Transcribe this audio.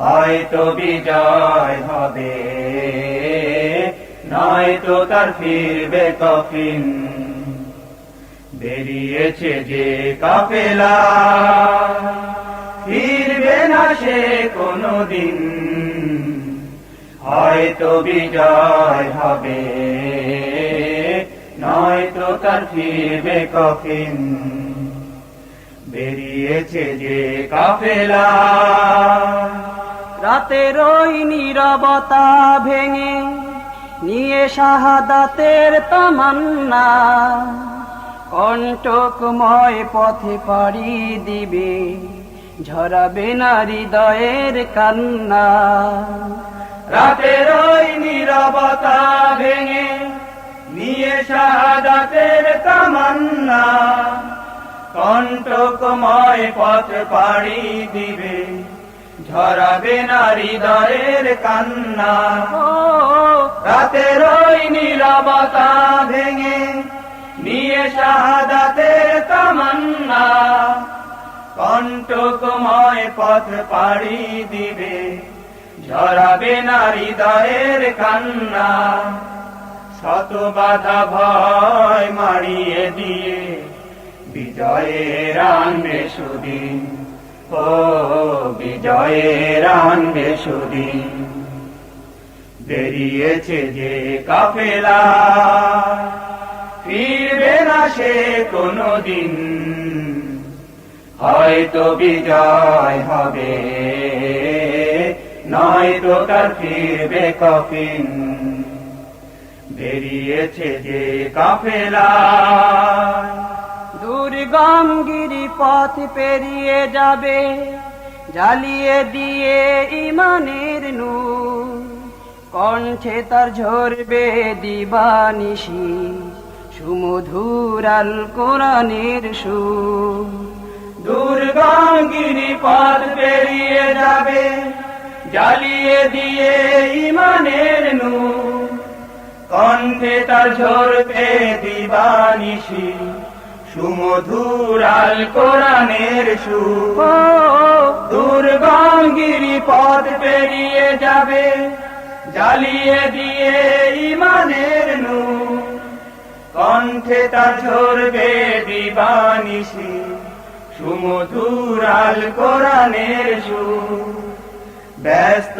হয়তো বিজয় হবে, নয়তো তার ফিরবে কফিন। বেরিয়েছে যে কাপেলা ফিরবে না সে কোনো দিন হয়তো বিজয় হবে, নয়তো তার ফিরবে কফিন। বেরিয়েছে যে কাফেলা রাতের ওই নীরবতা ভেঙে নিয়ে শাহাদাতের তামান্না। কণ্টকময় পথে পাড়ি দিবে, ঝরাবে না হৃদয়ের কান্না। রাতের ওই নীরবতা ভেঙে নিয়ে শাহাদাতের তামান্না। কণ্টকময় পথ পাড়ি দিবে ঝরাবে নারী হৃদয়ের কান্না। ও রাতের ওই নীরবতা ভেঙে, নিয়ে শাহাদাতের তামান্না। কণ্টকময় পথ পাড়ি দিবে, ঝরাবে না হৃদয়ের কান্না। শত বাধা ভয় মারিয়ে দিয়ে, বিজয়ের আনবে সুদিন। ও বিজয়ের আনবে সুদিন। বেরিয়েছে যে কাফেলা, ফিরবে না সে কোনো দিন হয়তো বিজয় হবে, নয়তো তার ফিরবে কফিন। বেরিয়েছে যে কাফেলা, দুর্গম গিরি পথ পেরিয়ে যাবে। জ্বালিয়ে দিয়ে ইমানের নূর। কণ্ঠে তার ঝরবে দিবানিশি, সুমধুর আল কোরআনের সুর। দুর্গাঙ্গিনী পথ পেরিয়ে যাবে, জ্বালিয়ে দিয়ে ইমানের নু কণ্ঠে তার ঝরবে দিবানিশি, সুমধুর আল কোরআনের দুর্গাঙ্গিরি পথ পেরিয়ে যাবে, জ্বালিয়ে দিয়ে ইমানের নু কণ্ঠে তা ঝরবে দিবানিশি সুমধুর আল কোরআনের সু ব্যস্ত